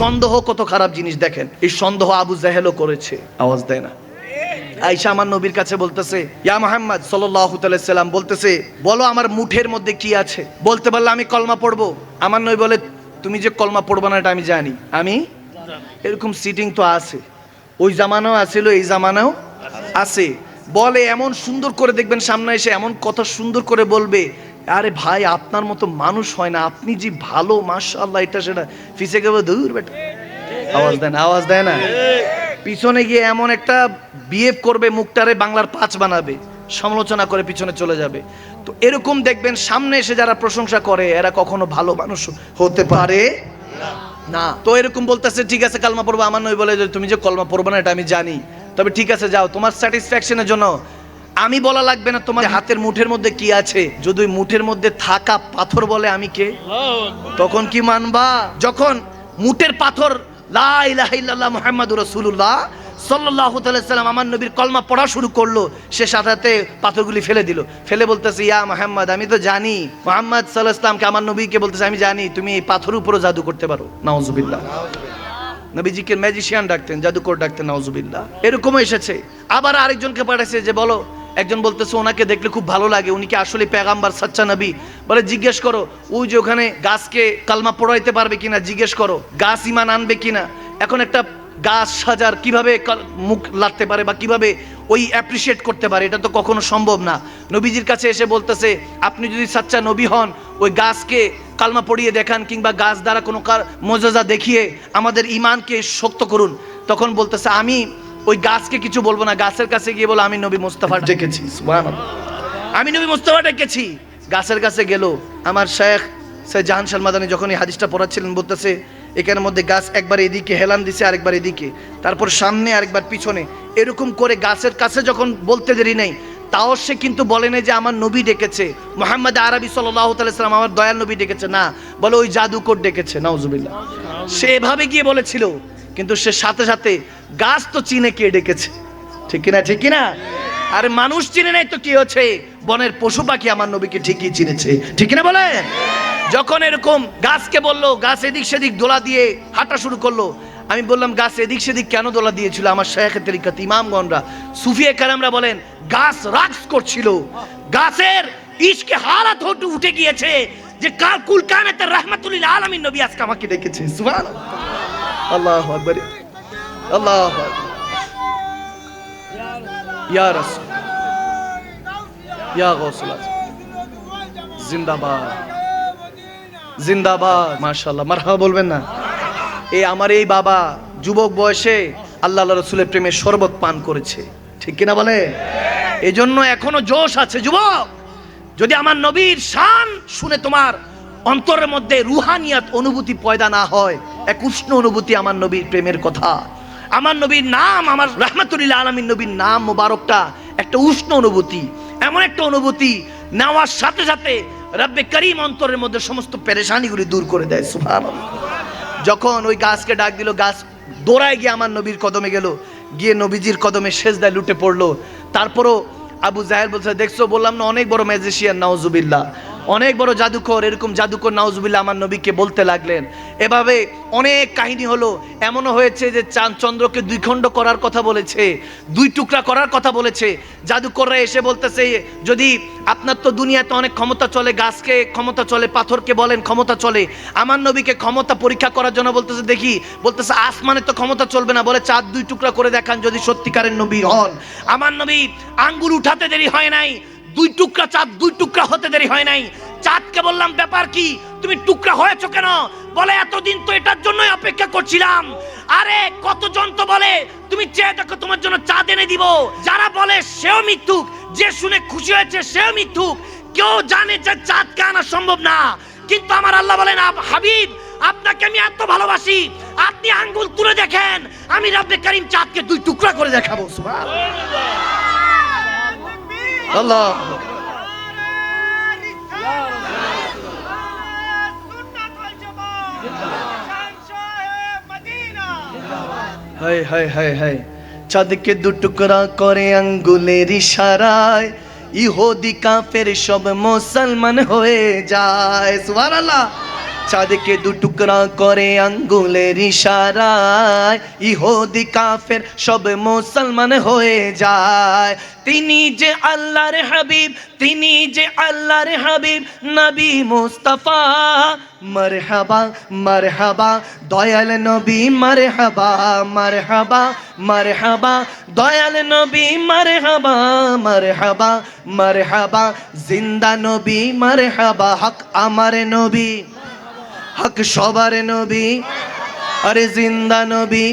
সন্দেহ কত খারাপ জিনিস দেখেন? এই সন্দেহ আবু জাহেলও করেছে। আওয়াজ দেয় না। আইসা আমার নবীর কাছে বলতেছে, ইয়া মোহাম্মদ সাল্লাম বলতেছে, বলো আমার মুঠের মধ্যে কি আছে? বলতে পারলে আমি কলমা পড়ব। আমার নবী বলে, তুমি যে কলমা পড়ব না, এটা আমি জানি। আমি? এরকম সিটিং তো আছে। ওই জামানাও আছিল, এই জামানাও আছে। বলে এমন সুন্দর করে দেখবেন, সামনে এসে এমন কথা সুন্দর করে বলবে আরে ভাই, আপনার মতো মানুষ হয় না। আপনি যে ভালো, মাশাআল্লাহ, এটা সেটা ফিসে গেবে দূর, বেটা। আওয়াজ দেয় না আওয়াজ দেয় না? পিছনে গিয়ে এমন একটা বিহেভ করবে, মুখটারে বাংলার পাঁচ বানাবে, সমালোচনা করে পিছনে চলে যাবে। তো এরকম দেখবেন, সামনে এসে যারা প্রশংসা করে, এরা কখনো ভালো মানুষ হতে পারে না। তো এরকম বলতেছে, ঠিক আছে, কালমা পড়ব। আমার নই বলে, তুমি যে কলমা পড়ব না, এটা আমি জানি। তবে ঠিক আছে, যাও, তোমার স্যাটিসফ্যাকশনের জন্য আমি বলা লাগবে না তোমার হাতের মুঠের মধ্যে কি আছে। যদি মুঠের মধ্যে থাকা পাথর বলে আমি কে? তখন কি মানবা? যখন মুঠের পাথর, লা ইলাহা ইল্লাল্লাহ মুহাম্মাদুর রাসূলুল্লাহ সাল্লাল্লাহু তাআলা সাল্লাম আমার নবীর কলমা পড়া শুরু করল, সে সাথে পাথরগুলি ফেলে দিল। ফেলে বলতেছে, ইয়া মুহাম্মদ, আমি তো জানি। মুহাম্মদ সাল্লাল্লাহু আলাইহি সাল্লামকে আমার নবীকে বলতেছে, আমি জানি, তুমি এই পাথরের উপরে জাদু করতে পারো। নাউজুবিল্লাহ। নবীজিকে ম্যাজিশিয়ান ডাকতেন, জাদুকর ডাকতেন, নাউজুবিল্লাহ। এরকমও এসেছে। আবার আরেকজনকে পাঠাইছে যে, বলো একজন বলতেছে, ওনাকে দেখলে খুব ভালো লাগে। উনি কি আসলে পেগাম্বার সাচ্চা নবী? বলে, জিজ্ঞেস করো, ওই যে ওখানে গাছকে কালমা পড়াইতে পারবে কিনা, জিজ্ঞেস করো, গাছ ইমান আনবে কিনা? এখন একটা গাছ সাজার কীভাবে মুখ লাগতে পারে বা কীভাবে ওই অ্যাপ্রিসিয়েট করতে পারে, এটা তো কখনো সম্ভব না। নবীজির কাছে এসে বলতেছে, আপনি যদি সাচ্চা নবী হন, ওই গাছকে কালমা পড়িয়ে দেখান কিংবা গাছ দ্বারা কোনো কার মজাজা দেখিয়ে আমাদের ইমানকে শক্ত করুন। তখন বলতেছে, আমি ওই গাছকে কিছু বলব না গাছের কাছে গিয়ে বলো আমি নবী মুস্তাফা ডেকেছি আমি নবী মুস্তাফা ডেকেছি। গাছের কাছে গেল আমার শেখ সে জাহান সালমাদানি যখন এই হাদিসটা পড়াচ্ছিলেন বলতেছে এখানের মধ্যে গাছ একবার এদিকে হেলান দিছে আরেকবার এদিকে তারপর সামনে আরেকবার পিছনে এরকম করে গাছের কাছে যখন বলতে দেরি নেই তাও সে কিন্তু বলে না যে আমার নবী ডেকেছে মোহাম্মদ আরবি সাল্লাম আমার দয়াল নবী ডেকেছে না বলে ওই জাদুকর ডেকেছে নাউজুবিল্লাহ। সে এভাবে গিয়ে বলেছিল কিন্তু সে সাথে সাথে গাছ তো চিনে কে ডেকেছে? ঠিক কিনা ঠিক কিনা? আরে মানুষ চিনে নাই তো কি হচ্ছে? বনের পশু পাখি আমার নবীকে ঠিকই চিনেছে। ঠিক কিনা বলে যখন এরকম গাছকে বলল, গাছ এদিক সেদিক দোলা দিয়ে হাঁটা শুরু করল, আমি বললাম, গাছ এদিক সেদিক কেন দোলা দিয়েছিল? আমার শেখের তরিকাত ইমামগণরা, সুফিয়া কালামরা বলেন, গাছ রাক্স করছিল। গাছের ইশকে হালাত হটু উঠে গিয়েছে যে কাল কুল কানাতের রহমাতুল্লিল আলামিন নবী আজকে আমাকে ডেকেছে। সুবহানাল্লাহ। আল্লাহু আকবার। আল্লাহু ইয়া ইয়া জিন্দাবাদ। জিন্দাবাদ। মাশাআল্লাহ, মারহাবা বলবেন না? এই আমার এই বাবা যুবক বয়সে আল্লাহ রসুলের প্রেমে শরবত পান করেছে। ঠিক কিনা বলে? এই জন্য এখনও জোশ আছে, যুবক। যদি আমার নবীর শান শুনে তোমার অন্তরের মধ্যে রুহানিয়াত অনুভূতি পয়দা না হয়, এক উষ্ণ অনুভূতি আমার নবীর প্রেমের কথা। আমার নবীর নাম, আমার রহমাতুল্লাহ আলমীর নবীর নাম মোবারকটা একটা উষ্ণ অনুভূতি, এমন একটা অনুভূতি নেওয়ার সাথে সাথে রব্বে করিম অন্তরের মধ্যে সমস্ত পেরেশানিগুলি দূর করে দেয়, সুবহানাল্লাহ। যখন ওই গাছকে ডাক দিল, গাছ দৌড়ায় গিয়ে আমার নবীর কদমে গেল, গিয়ে নবীজির কদমে শেষদায় লুটে পড়ল। তারপরও আবু জাহেল বলছে, দেখছ, বললাম না, অনেক বড় ম্যাজিশিয়ান নাউজুবিল্লাহ। অনেক বড় জাদুকর, এরকম জাদুকর নাউজুবিল্লাহ আমার নবীকে বলতে লাগলেন। এভাবে অনেক কাহিনী হলো, এমনও হয়েছে যে চাঁদ চন্দ্রকে দুই খণ্ড করার কথা বলেছে, দুই টুকরা করার কথা বলেছে। জাদুকররা এসে বলতেছে, যদি আপনার তো দুনিয়াতে অনেক ক্ষমতা চলে, গাছকে ক্ষমতা চলে, পাথরকে বলেন ক্ষমতা চলে, আমার নবীকে ক্ষমতা পরীক্ষা করার জন্য বলতেছে, দেখি, বলতেছে, আসমানে তো ক্ষমতা চলবে না, বলে চাঁদ দুই টুকরা করে দেখান যদি সত্যিকারের নবী হন। আমার নবী আঙ্গুল উঠাতে দেরি হয় নাই দুই টুকরা চাঁদ দুই টুকরা হতে দেরি হয় নাই। চাঁদকে বললাম, ব্যাপার কি? তুমি টুকরা হয়েছো কেন? বলে, এতদিন তো এটার জন্যই অপেক্ষা করছিলাম। আরে, কতজন তো বলে, তুমি চেয়ে দেখো, তোমার জন্য চাঁদ এনে দিব। যারা বলে, সেও মিথ্যুক। যে শুনে খুশি হয়েছে, সেও মিথ্যুক। কেউ জানে যে চাঁদকে আনা সম্ভব না। কিন্তু আমার আল্লাহ বলেন হাবিব, আপনাকে আমি এত ভালোবাসি। আপনি আঙ্গুল তুলে দেখেন, আমি রাব্বে করিম চাঁদকে দুই টুকরা করে দেখাবো। সুবহানাল্লাহ। আল্লাহ। হায় হায় হায় হায়। চাঁদকে দু টুকরা করে আঙ্গুলের ইশারায়, ইহুদি কাফের সব মুসলমান হয়ে যায়। সুবহানাল্লাহ। চাঁদকে দু টুকরা করে আঙ্গুলের ইশারায়। ইহুদি, কাফের সব মুসলমান হয়ে যায়। তিনি যে আল্লাহর হাবিব, তিনি যে আল্লাহর হাবিব, নবী মুস্তাফা। মারহাবা মারহাবা, দয়াল নবী, মারহাবা মারহাবা মারহাবা, দয়াল নবী, মারহাবা মারহাবা মারহাবা, জিন্দা নবী, মারহাবা, হক আমার নবী। হক সবার নবী আরে জিন্দা নবী।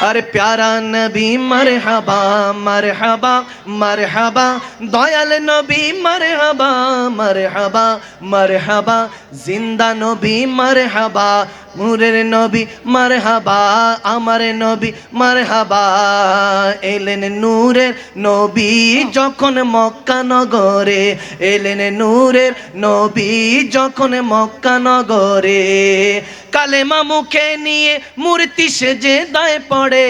আরে প্যারা নবী, মারহাবা মারহাবা মারহাবা। দয়াল নবী, মারহাবা মারহাবা মারহাবা। জিন্দা নবী, মারহাবা। মুরের নবী, মারহাবা। আমার নবী, মারহাবা। এলেন নূরের নবী যখন মক্কা নগরে। এলেন নূরের নবী যখন মক্কা নগরে। কালেমা মুখে নিয়ে মূর্তি সেজে দায় পড়ে।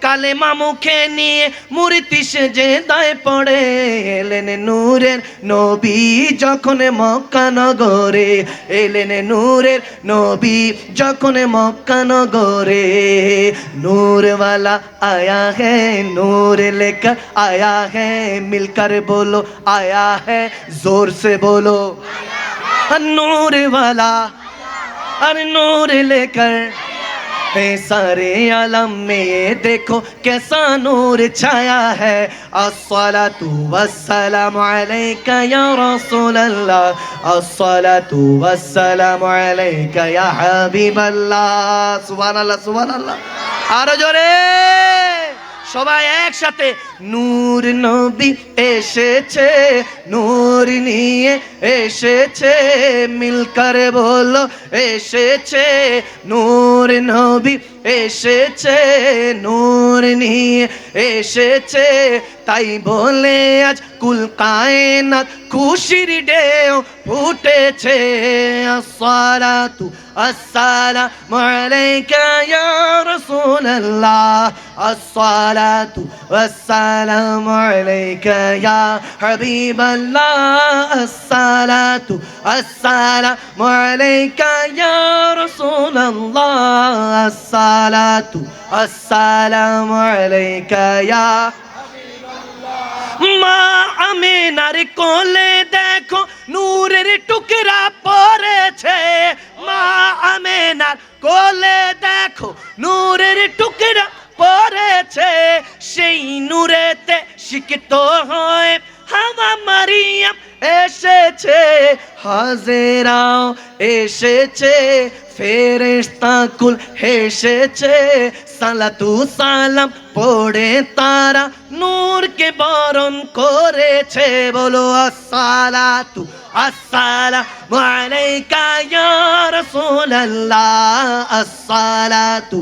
কালেমা মুখে নিয়ে মূর্তি সেজে দায় পড়ে। এলেন নূরের নবী যখন মক্কা নগরে। এলেন নূরের নবী যখন মক্কা নগরে। নূরওয়ালা আয়া হে নূর লেখা, আয়া হে মিলকার বলো, আয়া হ্যাঁ জোর সে বলো। নূরওয়ালা वाला अरे नूर लेकर है सारे आलम में ये देखो कैसा नूर छाया है अस्सलातु वस्सलामु अलैका या रसूल अल्लाह अस्सलातु वस्सलामु अलैका या हबीब अल्लाह सुभान अल्लाह सुभान अल्लाह আরো জোরে সবাই একসাথে। নূর নবী এসেছে, নূর নিয়ে এসেছে, মিলকার বলো এসেছে, নূর নবী এসেছে, নূর নিয়ে এসেছে তাই বলে আজ কুল কায়নাত খুশির ঢেউ ফুটেছে। আসসালাতু আসসালামু আলাইকা ইয়া রাসূলুল্লাহ। আসসালাতু আসসালামু আলাইকা ইয়া হাবিবাল্লাহ। আসসালাতু আসসালামু আলাইকা ইয়া রাসূলুল্লাহ। আসসালাতু আসসালামু আলাইকা ইয়া মা আমিনার কোলে দেখো, নূরের টুকরা পড়েছে। মা আমিনার কোলে দেখো, নূরের টুকরা পড়েছে। সেই নূরেতে শিক্ষিত হয় হাজেরাও এসেছে ফেরেস্তাকুল হেসেছে। সালাতু সালাম পড়ে তারা নূরকে বরণ করেছে। বলো, আসসালাতু আসসালামু আলাইকা ইয়া রাসূলুল্লাহ, আসসালাতু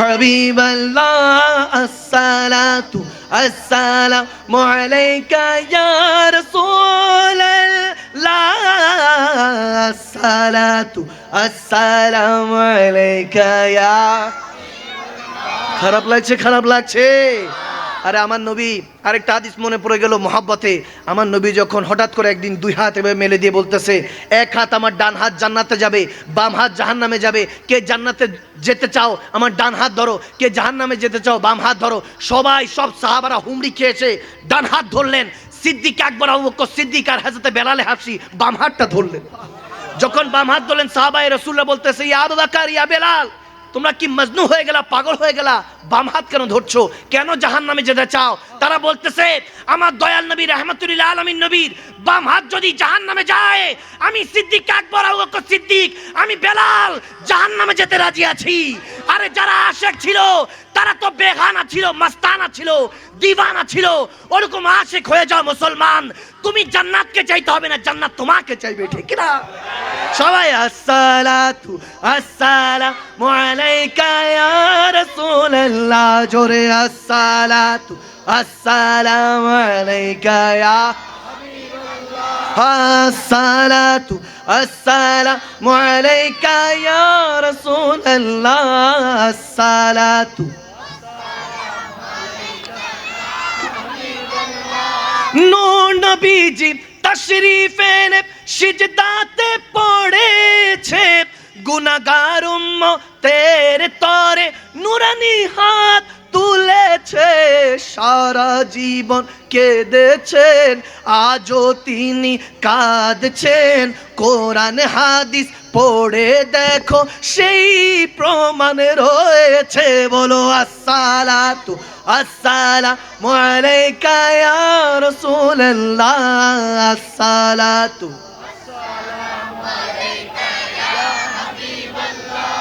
হাবিবাল্লাহ, আসসালাতু السلام عليك يا رسول الله الصلاة السلام عليك يا খারাপ লাগছে খারাপ লাগছে আরে আমার নবী, আরেকটা হাদিস মনে পড়ে গেল মহাব্বতে। আমার নবী যখন হঠাৎ করে একদিন দুই হাত এভাবে মেলে দিয়ে বলতেছে, এক হাত আমার ডান হাত জান্নাতে যাবে, বাম হাত জাহান্নামে যাবে। কে জান্নাতে যেতে চাও, আমার ডান হাত ধরো। কে জাহান্নামে যেতে চাও, বাম হাত ধরো। সবাই, সব সাহাবারা হুমড়ি খেয়েছে ডান হাত ধরলেন। সিদ্দিক আকবর, আবু বকর সিদ্দিক আর হাজরতে বেলালে হাফসি বাম হাতটা ধরলেন। যখন বাম হাত ধরলেন সাহাবাই রসুল্লাহ বলতেছে, ইয়া আবু বাকার, ইয়া বেলাল। তোমরা কি মজনু হয়ে গেলা, পাগল হয়ে গেলা, বাম হাত কেন ধরছো? কেন জাহান নামে যেতে চাও? তারা বলতেছে, আমার দয়াল নবী রহমতুল্লাহ আলমিন নবীর বাম হাত যদি জাহান নামে যায়, আমি সিদ্দিক আকবর সিদ্দিক, আমি বেলাল জাহান নামে যেতে রাজি আছি। আরে যারা আশেক ছিল, তারা তো বেগানা ছিল, মাস্তানা ছিল, দিবানা ছিল। ওরকম আশেক হয়ে যাও মুসলমান। তুমি জান্নাতকে চাইতে হবে না, জান্নাত তোমাকে চাইবে, ঠিক না সবাই আসসালাতু আসসালামু আলাইকা ইয়া রাসূলুল্লাহ জোরে আসসালাতু আসসালামু আলাইকা ইয়া الصلاة السلام عليك يا رسول الله الصلاة নূর নবীজি তশরিফে সিজদাতে পড়েছে গুনাগার তের তরে নুরানি হাত তুলেছে, সারা জীবন কেঁদেছেন, আজও তিনি কাঁদছেন, কোরআন হাদিস পড়ে দেখো সেই প্রমাণ রয়েছে। বলো আসসালাতু আসসালামু আলাইকা ইয়া রাসূলুল্লাহ। আসসালাতু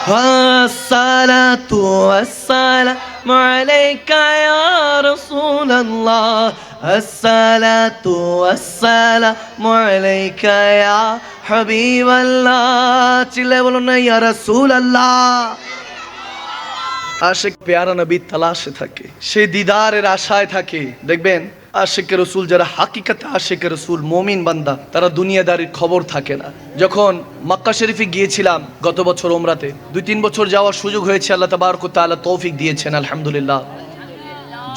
الصلاة والسلام عليك يا رسول الله الصلاة والسلام عليك يا حبيب الله চিল্লে বলুন না ইয়া রাসূল আল্লাহ আশেক পেয়ারা নবী তালাশে থাকে সে দিদারের আশায় থাকে দেখবেন আশেকে রসুল, যারা হাকিকাতে আশেকে রসুল, মমিন বান্দা, তারা দুনিয়াদারির খবর থাকে না। যখন মক্কা শরীফে গিয়েছিলাম গত বছর ওমরাতে, দুই তিন বছর যাওয়ার সুযোগ হয়েছে, আল্লাহ তাবারক তাআলা তৌফিক দিয়েছেন, আলহামদুলিল্লাহ।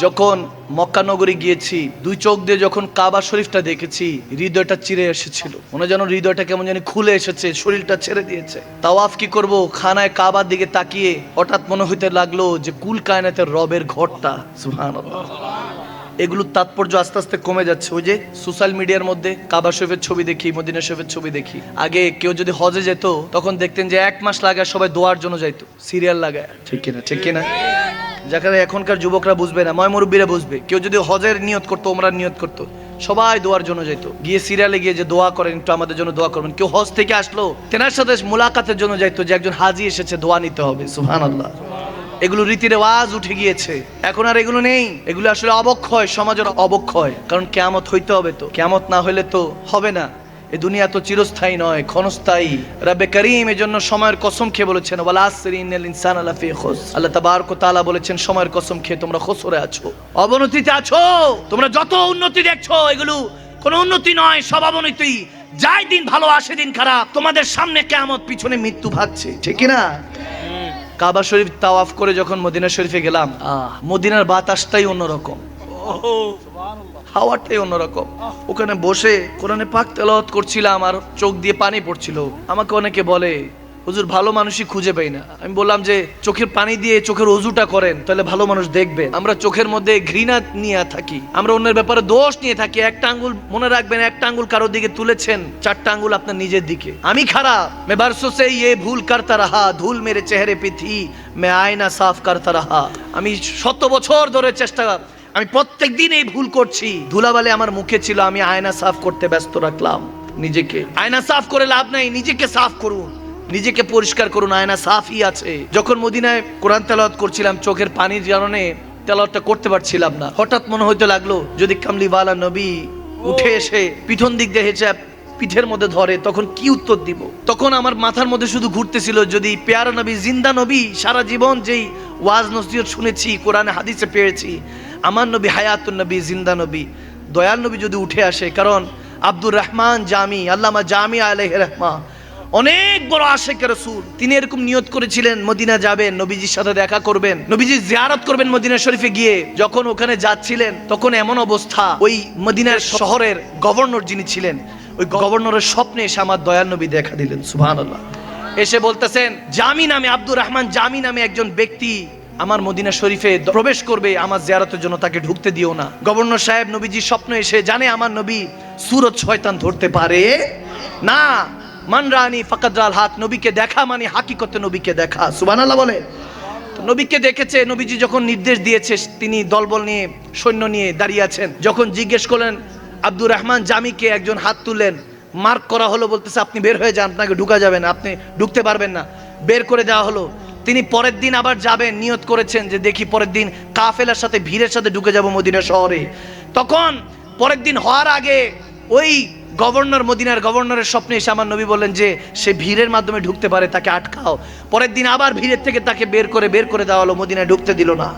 যখন মক্কা নগরী গিয়েছি, দুই চোখ দিয়ে যখন কাবা শরীফটা দেখেছি, হৃদয়টা চিরে এসেছিল। মনে যেন হৃদয়টা কেমন জানি খুলে এসেছে, শরীরটা ছেড়ে দিয়েছে। তাওয়াফ কি করব? খানায় কাবার দিকে তাকিয়ে হঠাৎ মনে হইতে লাগল যে কুল কায়নাতের রবের ঘরটা, সুবহানাল্লাহ। এগুলোর তাৎপর্য আস্তে আস্তে কমে যাচ্ছে। ওই যে সোশ্যাল মিডিয়ার মধ্যে কাবা শরীফের ছবি দেখি, মদিনা শরীফের ছবি দেখি। আগে কেউ যদি হজে যেত, তখন দেখতেন যে এক মাস লাগায় সবাই দোয়ার জন্য যাইতো, সিরিয়াল লাগায়। ঠিক কিনা ঠিক কিনা? যেখানে এখনকার যুবকরা বুঝবে না ময় মুরব্বীরা বুঝবে। কেউ যদি হজের নিয়ত করতো ওমরার নিয়ত করতো, সবাই দোয়ার জন্য যাইতো। গিয়ে সিরিয়ালে গিয়ে যে দোয়া করেন, একটু আমাদের জন্য দোয়া করবেন। কেউ হজ থেকে আসলো, তেনার সাথে মোলাকাতের জন্য যাইতো যে একজন হাজি এসেছে, দোয়া নিতে হবে, সুবহানাল্লাহ। এগুলো রীতি রেওয়াজ উঠে গিয়েছে। এখন আর এগুলো নেই। এগুলো আসলে অবক্ষয়, সমাজের অবক্ষয়। কারণ কেয়ামত হইতে হবে তো। কেয়ামত না হইলে তো হবে না। এ দুনিয়া তো চিরস্থায়ী নয়, ক্ষণস্থায়ী। রাব্বে করিম এর জন্য সময়ের কসম খেয়ে বলেছেন ইনসানা আল্লাহ তাবারক তাআলা বলেছেন, সময়ের কসম খেয়ে তোমরা খসরে আছো। অবনতিতে আছো। তোমরা যত উন্নতি দেখছ, এগুলো কোনো উন্নতি নয়, সব অবনতি। যাই দিন ভালো, আসে দিন খারাপ। তোমাদের সামনে কেয়ামত পিছনে মৃত্যু ভাগছে। ঠিক না কাবা শরীফ তাওয়াফ করে যখন মদিনা শরীফে গেলাম আহ মদিনার বাতাসটাই অন্যরকম। হাওয়াটাই অন্যরকম। ওখানে বসে কোরআনে পাক তেলাওয়াত করছিলাম আর চোখ দিয়ে পানি পড়ছিল। আমাকে অনেকে বলে হুজুর, ভালো মানুষই খুঁজে পাই না। আমি বললাম যে, চোখের পানি দিয়ে চোখের অজুটা করেন, তাহলে ভালো মানুষ দেখবে আমরা চোখের মধ্যে ঘৃণা নিয়ে থাকি। আমরা অন্যের ব্যাপারে দোষ নিয়ে থাকি। একটা আঙ্গুল মনে রাখবেন, একটা আঙ্গুল কারোর দিকে তুলেছেন, চারটা আঙ্গুল আপনার নিজের দিকে। আমি খারাপ। মে বারসো সে ইয়ে ভুল করতা রাহা, ধুল মেরে চেহারে পিথি, মে আয়না সাফ করতা রাহা। আমি শত বছর ধরে চেষ্টা, আমি প্রত্যেক দিন এই ভুল করছি। ধুলাবালে আমার মুখে ছিল, আমি আয়না সাফ করতে ব্যস্ত রাখলাম নিজেকে। আয়না সাফ করে লাভ নাই, নিজেকে সাফ করুন। নিজেকে পরিষ্কার করুন, আয়না সাফই আছে। যখন মদিনায় কোরআন তেলাওয়াত করছিলাম, চোখের পানির কারণে তেলাওয়াতটা করতে পারছিলাম না। হঠাৎ মনে হইতে লাগল, যদি কামলিওয়ালা নবী উঠে এসে পিঠন দিক দিয়ে হেঁচে পিঠের মধ্যে ধরে, তখন কি উত্তর দিব? তখন আমার মাথার মধ্যে শুধু ঘুরতেছিল, যদি পেয়ারা নবী, জিন্দা নবী, সারা জীবন যেই ওয়াজ, নসিহত শুনেছি, কোরআনে, হাদিসে পেয়েছি, আমার নবী হায়াতুন নবী, জিন্দা নবী, দয়াল নবী যদি উঠে আসে, কারণ আব্দুর রহমান জামি, আল্লামা জামি আলহ রহমা অনেক বড় আশেখ রসুল। তিনি এরকম নিয়ত করেছিলেন, মদিনা যাবেন, নবীজির সাথে দেখা করবেন, নবীজি জিয়ারত করবেন মদিনা শরীফে গিয়ে। যখন ওখানে যাচ্ছিলেন, তখন এমন অবস্থা, ওই মদিনার শহরের গভর্নর যিনি ছিলেন, ওই গভর্নরের স্বপ্নে এসে আমার দয়াল নবী দেখা দিলেন, সুবহানাল্লাহ। এসে বলতেছেন জামি নামে আব্দুর রহমান জামি নামে একজন ব্যক্তি, আমার মদিনা শরীফে প্রবেশ করবে, আমার জিয়ারতের জন্য তাকে ঢুকতে দিও না। গভর্নর সাহেব নবীজির স্বপ্ন এসে জানে, আমার নবী সুরত শয়তান ধরতে পারে? না। মানরানি ফাকাদাল হাক নবীকে দেখা মানে হাকিকতে নবীকে দেখা। সুবহানাল্লাহ বলে। নবীকে দেখেছে, নবীজি যখন নির্দেশ দিয়েছে, তিনি দলবল নিয়ে, সৈন্য নিয়ে দাঁড়িয়ে আছেন। যখন জিজ্ঞেস করলেন, আব্দুর রহমান জামিকে একজন হাত তুললেন, মার্ক করা হলো বলতেছে, আপনি বের হয়ে যান, আপনাকে ঢুকা যাবে না, আপনি ঢুকতে পারবেন না। বের করে দেওয়া হলো। তিনি পরের দিন আবার যাবেন, নিয়ত করেছেন যে দেখি পরের দিন কাফেলার সাথে, ভিড়ের সাথে ঢুকে যাব মদিনা শহরে। তখন পরের দিন হওয়ার আগে ওই গভর্নর মদিনার গভর্নরের স্বপ্নে এসে আমার নবী বললেন যে, সে ভিড়ের মাধ্যমে ঢুকতে পারে, তাকে আটকাও। পরের দিন আবার ভিড়ের থেকে তাকে বের করে বের করে দেওয়া হলো, মদিনায় ঢুকতে দিল না।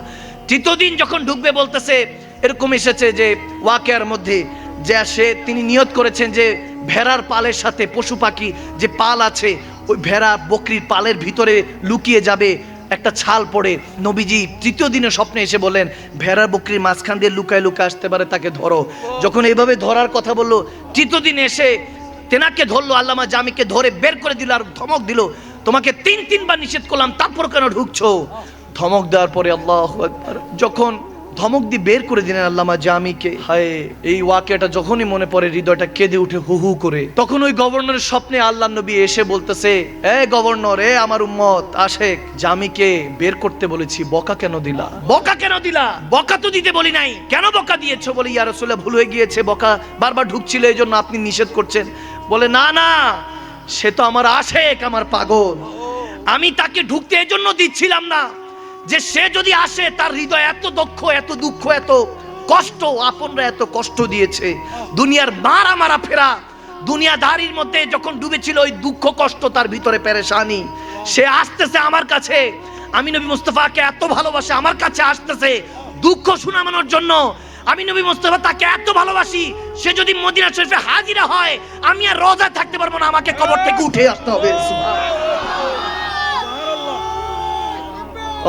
তৃতীয় যখন ঢুকবে বলতেছে, এরকম এসেছে যে, ওয়াকেয়ার মধ্যে, যে সে, তিনি নিয়ত করেছেন যে, ভেড়ার পালের সাথে পশু পাখি যে পাল আছে, ওই ভেড়া বকরির পালের ভিতরে লুকিয়ে যাবে একটা ছাল পড়ে নবীজি তৃতীয় দিনে স্বপ্নে এসে বলেন ভেড়ার বকরির মাঝখান দিয়ে লুকায় লুকায় আসতে পারে, তাকে ধরো। যখন এইভাবে ধরার কথা বলল, তৃতীয় দিন এসে তেনাকে ধরলো, আল্লামা জামিকে ধরে বের করে দিল আর ধমক দিল, তোমাকে তিন, তিনবার নিষেধ করলাম, তারপর কেন ঢুকছো? ধমক দেওয়ার পরে আল্লাহ যখন ধমক দিয়ে বের করে দিলেন আল্লামা জামিকে। হায় এই ওয়াকিয়াটা যখনই মনে পড়ে হৃদয়টা কেঁদে উঠে হু হু করে। তখন ওই গভর্নরের স্বপ্নে আল্লাহ নবী এসে বলতেছে এ গভর্নর এ আমার উম্মত আশেক জামিকে বের করতে বলেছি বকা কেন দিলা? বকা কেন দিলা? বকা তো দিতে বলি নাই। কেন বকা দিয়েছ? বলে ইয়া রাসূলুল্লাহ ভুল হয়ে গিয়েছে বকা বারবার ঢুকছিল এই জন্য আপনি নিষেধ করছেন। বলে না না সে তো আমার আশেক আমার পাগল। আমি তাকে ঢুকতে এই জন্য দিচ্ছিলাম না। যে সে যদি আসে, তার হৃদয় এত দক্ষ এত দুঃখ, এত কষ্ট, আপনরা এত কষ্ট দিয়েছে। দুনিয়ার মারা মারা ফেরা, দুনিয়াদারির মধ্যে যখন ডুবেছিল, ওই দুঃখ, কষ্ট তার ভিতরে পেরেশানি। সে আসতেছে আমার কাছে। আমি নবী মুস্তফাকে এত ভালোবাসে, আমার কাছে আসতেছে দুঃখ শোনানোর জন্য। আমি নবী মুস্তফা তাকে এত ভালোবাসি, সে যদি মদিনা শরীফে হাজিরা হয়, আমি আর রোজা থাকতে পারব না, আমাকে কবর থেকে উঠে আসতে হবে।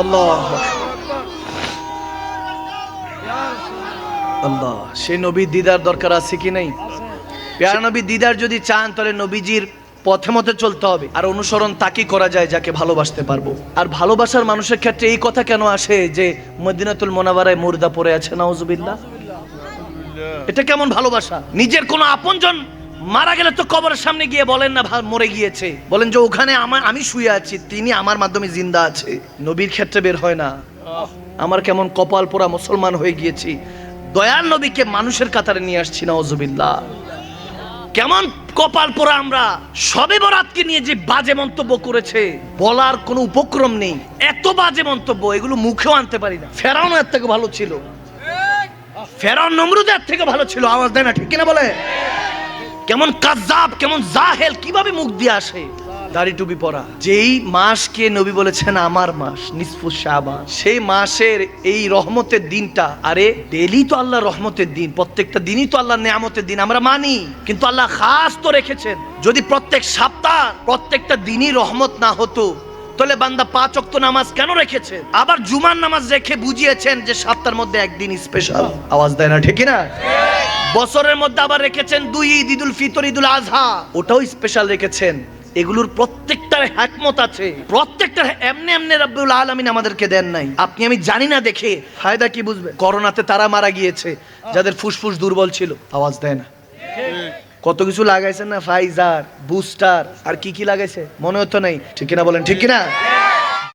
আল্লাহ। আল্লাহ, সে নবীর দিদার দরকার আছে কি নাই? পেয়ারা নবী দিদার যদি চান, তাহলে নবীজির পথে মতে চলতে হবে। আর অনুসরণ তাকে করা যায় যাকে ভালোবাসতে পারব। আর ভালোবাসার মানুষের ক্ষেত্রে এই কথা কেন আসে যে মদিনাতুল মোনাবারায় মুর্দা পড়ে আছে? নাউজুবিল্লাহ। এটা কেমন ভালোবাসা? নিজের কোনো আপনজন মারা গেলে তো কবরের সামনে গিয়ে বলেন না মরে গিয়েছে। বলেন যে ওখানে আমার আমি শুয়ে আছি, তিনি আমার মাধ্যমে জিন্দা আছে। নবীর ক্ষেত্রে বের হয় না। আমার কেমন কপাল পোড়া মুসলমান হয়ে গিয়েছি। দয়াল নবীকে মানুষের কাতারে নিয়ে আসছি না অজুবিল্লাহ কেমন কপাল পোড়া আমরা। সবে বরাতকে নিয়ে যে বাজে মন্তব্য করেছে, বলার কোনো উপক্রম নেই। এত বাজে মন্তব্য, এগুলো মুখেও আনতে পারি না। ফেরাউন এর থেকে ভালো ছিল। ফেরাউন নমরুদের থেকে ভালো ছিল, আওয়াজ দেয় না, ঠিক কিনা বলে? কেমন কাজাব কেমন জাহেল, কীভাবে মুখ দিয়ে আসে? দাড়ি টুপি পরা। যেই মাসকে নবী বলেছেন, আমার মাস, নিসফু শাহবান সেই মাসের এই রহমতের দিনটা, আরে ডেলি তো আল্লাহ রহমতের দিন, প্রত্যেকটা দিনই তো আল্লাহ নেয়ামতের দিন, আমরা মানি। কিন্তু আল্লাহ খাস তো রেখেছেন। যদি প্রত্যেক সপ্তাহ, প্রত্যেকটা দিনই রহমত না হতো তাহলে বান্দা পাঁচ অক্ত নামাজ কেন রেখেছে? আবার জুমার নামাজ রেখে বুঝিয়েছেন যে সপ্তাহের মধ্যে একদিন স্পেশাল আওয়াজ দেয় না ঠিক না? বছরের মধ্যে আবার রেখেছেন দুই ঈদ, ঈদুল ফিতর, ঈদুল আজহা ওটাও স্পেশাল রেখেছেন। এগুলোর প্রত্যেকটার হ্যাকমত আছে। প্রত্যেকটার এমনি এমনি রাব্বুল আলামিন আমাদেরকে দেন নাই। আপনি, আমি জানি না দেখে। ফায়দা কি বুঝবে? করোনাতে তারা মারা গিয়েছে। যাদের ফুসফুস দুর্বল ছিল। আওয়াজ দেয় না। কত কিছু লাগাইছে না ফাইজার বুস্টার আর কি কি লাগাইছে? মনে হতো নাই। ঠিক কিনা বলেন, ঠিক কিনা?